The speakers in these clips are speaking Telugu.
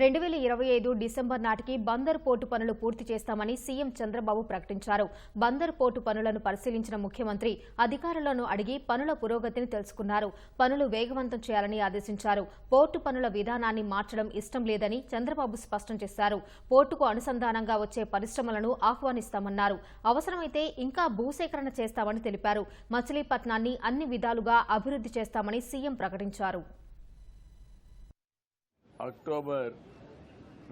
రెండు వేల ఇరవై ఐదు డిసెంబర్ నాటికి బందర్ పోర్టు పనులు పూర్తి చేస్తామని సీఎం చంద్రబాబు ప్రకటించారు. బందర్ పోర్టు పనులను పరిశీలించిన ముఖ్యమంత్రి అధికారులను అడిగి పనుల పురోగతిని తెలుసుకున్నారు. పనులు వేగవంతం చేయాలని ఆదేశించారు. పోర్టు పనుల విధానాన్ని మార్చడం ఇష్టం లేదని చంద్రబాబు స్పష్టం చేశారు. పోర్టుకు అనుసంధానంగా వచ్చే పరిశ్రమలను ఆహ్వానిస్తామన్నారు. అవసరమైతే ఇంకా భూసేకరణ చేస్తామని తెలిపారు. మచిలీపట్నాన్ని అన్ని విధాలుగా అభివృద్ధి చేస్తామని సీఎం ప్రకటించారు. అక్టోబర్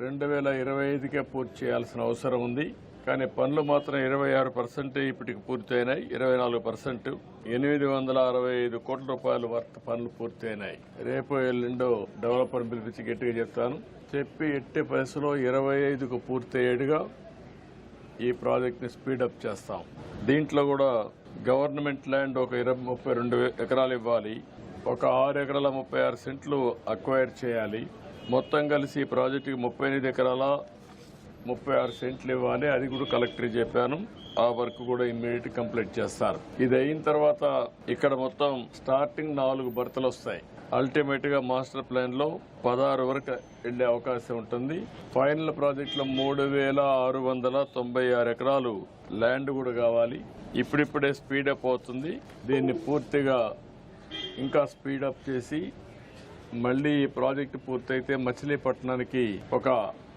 రెండు వేల ఇరవై ఐదుకే పూర్తి చేయాల్సిన అవసరం ఉంది. కానీ పనులు మాత్రం ఇరవై ఆరు పర్సెంట్ ఇప్పటికి పూర్తయినాయి. ఇరవై నాలుగు పర్సెంట్ ఎనిమిది వందల అరవై ఐదు కోట్ల రూపాయలు వర్త పనులు పూర్తయినాయి. రేపు ఎల్లుండో డెవలపర్ పిలిపించి గట్టిగా చెప్తాను. చెప్పి ఎట్టి పరిస్థితిలో ఇరవై ఐదుకు పూర్తయ్యేట్టుగా ఈ ప్రాజెక్ట్ని స్పీడప్ చేస్తాం. దీంట్లో కూడా గవర్నమెంట్ ల్యాండ్ ఒక ఇరవై ముప్పై రెండు ఎకరాలు ఇవ్వాలి. ఒక ఆరు ఎకరాల ముప్పై ఆరు సెంట్లు అక్వైర్ చేయాలి. మొత్తం కలిసి ప్రాజెక్టుకి ముప్పై ఎనిమిది ఎకరాల ముప్పై ఆరు సెంట్లు ఇవ్వాలి. అది కూడా కలెక్టర్ చెప్పాను. ఆ వర్క్ కూడా ఇమ్మీడియట్ కంప్లీట్ చేస్తారు. ఇది అయిన తర్వాత ఇక్కడ మొత్తం స్టార్టింగ్ నాలుగు బర్తలు వస్తాయి. అల్టిమేట్గా మాస్టర్ ప్లాన్లో పదహారు వరకు వెళ్ళే అవకాశం ఉంటుంది. ఫైనల్ ప్రాజెక్ట్లో మూడు వేల ఆరు వందల తొంభై ఆరు ఎకరాలు ల్యాండ్ కూడా కావాలి. ఇప్పుడిప్పుడే స్పీడప్ అవుతుంది. దీన్ని పూర్తిగా ఇంకా స్పీడప్ చేసి మళ్ళీ ఈ ప్రాజెక్టు పూర్తయితే మచిలీపట్నానికి ఒక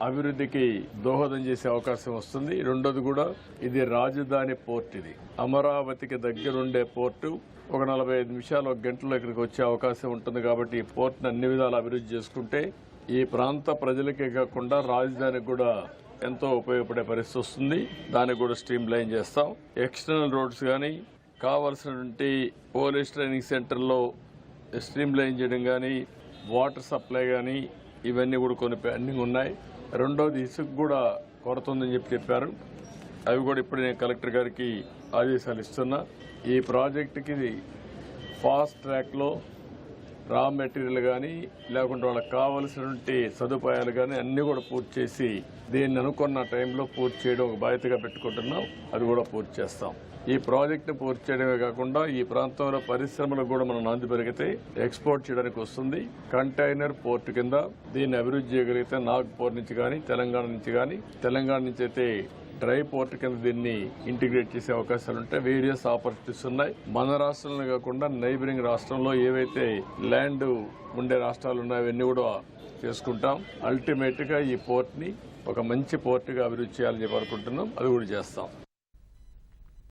అభివృద్ధికి దోహదం చేసే అవకాశం వస్తుంది. రెండోది కూడా ఇది రాజధాని పోర్ట్ ఇది. అమరావతికి దగ్గరుండే పోర్టు ఒక నలభై ఐదు నిమిషాలు ఒక గంటలో ఇక్కడికి వచ్చే అవకాశం ఉంటుంది కాబట్టి ఈ పోర్ట్ని అన్ని విధాలు అభివృద్ధి చేసుకుంటే ఈ ప్రాంత ప్రజలకే కాకుండా రాజధానికి కూడా ఎంతో ఉపయోగపడే పరిస్థితి వస్తుంది. దానికి కూడా స్ట్రీమ్ లైన్ చేస్తాం. ఎక్స్టర్నల్ రోడ్స్ కానీ కావాల్సినటువంటి పోలీస్ ట్రైనింగ్ సెంటర్లో స్ట్రీమ్ లైన్ చేయడం కానీ వాటర్ సప్లై కానీ ఇవన్నీ కూడా కొన్ని పెండింగ్ ఉన్నాయి. రెండోది ఇసుక కూడా కొరత ఉందని చెప్పి చెప్పారు. అవి కూడా ఇప్పుడు నేను కలెక్టర్ గారికి ఆదేశాలు ఇస్తున్నా. ఈ ప్రాజెక్టుకి ఫాస్ట్ ట్రాక్లో రా మెటీరియల్ కానీ లేకుంటే వాళ్ళకి కావలసినటువంటి సదుపాయాలు కానీ అన్నీ కూడా పూర్తి చేసి దీన్ని అనుకున్న టైంలో పూర్తి చేయడం ఒక బాధ్యతగా పెట్టుకుంటున్నాం. అది కూడా పూర్తి చేస్తాం. ఈ ప్రాజెక్టును పూర్తి చేయడమే కాకుండా ఈ ప్రాంతంలో పరిశ్రమలకు కూడా మనం నాంది పెరిగితే ఎక్స్పోర్ట్ చేయడానికి వస్తుంది. కంటైనర్ పోర్ట్ కింద దీన్ని అభివృద్ధి చేయగలిగితే నాగ్పూర్ నుంచి కానీ తెలంగాణ నుంచి కానీ తెలంగాణ నుంచి అయితే డ్రై పోర్ట్ కింద దీన్ని ఇంటిగ్రేట్ చేసే అవకాశాలు ఉంటాయి వేరియస్ ఆపర్చునిటీస్ ఉన్నాయి. మన రాష్ట్రంలో కాకుండా నైబరింగ్ రాష్ట్రంలో ఏవైతే ల్యాండ్ ఉండే రాష్ట్రాలు ఉన్నాయో అవన్నీ కూడా చేసుకుంటాం. అల్టిమేట్గా ఈ పోర్ట్ని ఒక మంచి పోర్టుగా అభివృద్ధి చేయాలని చెప్పి అనుకుంటున్నాం. అది కూడా చేస్తాం.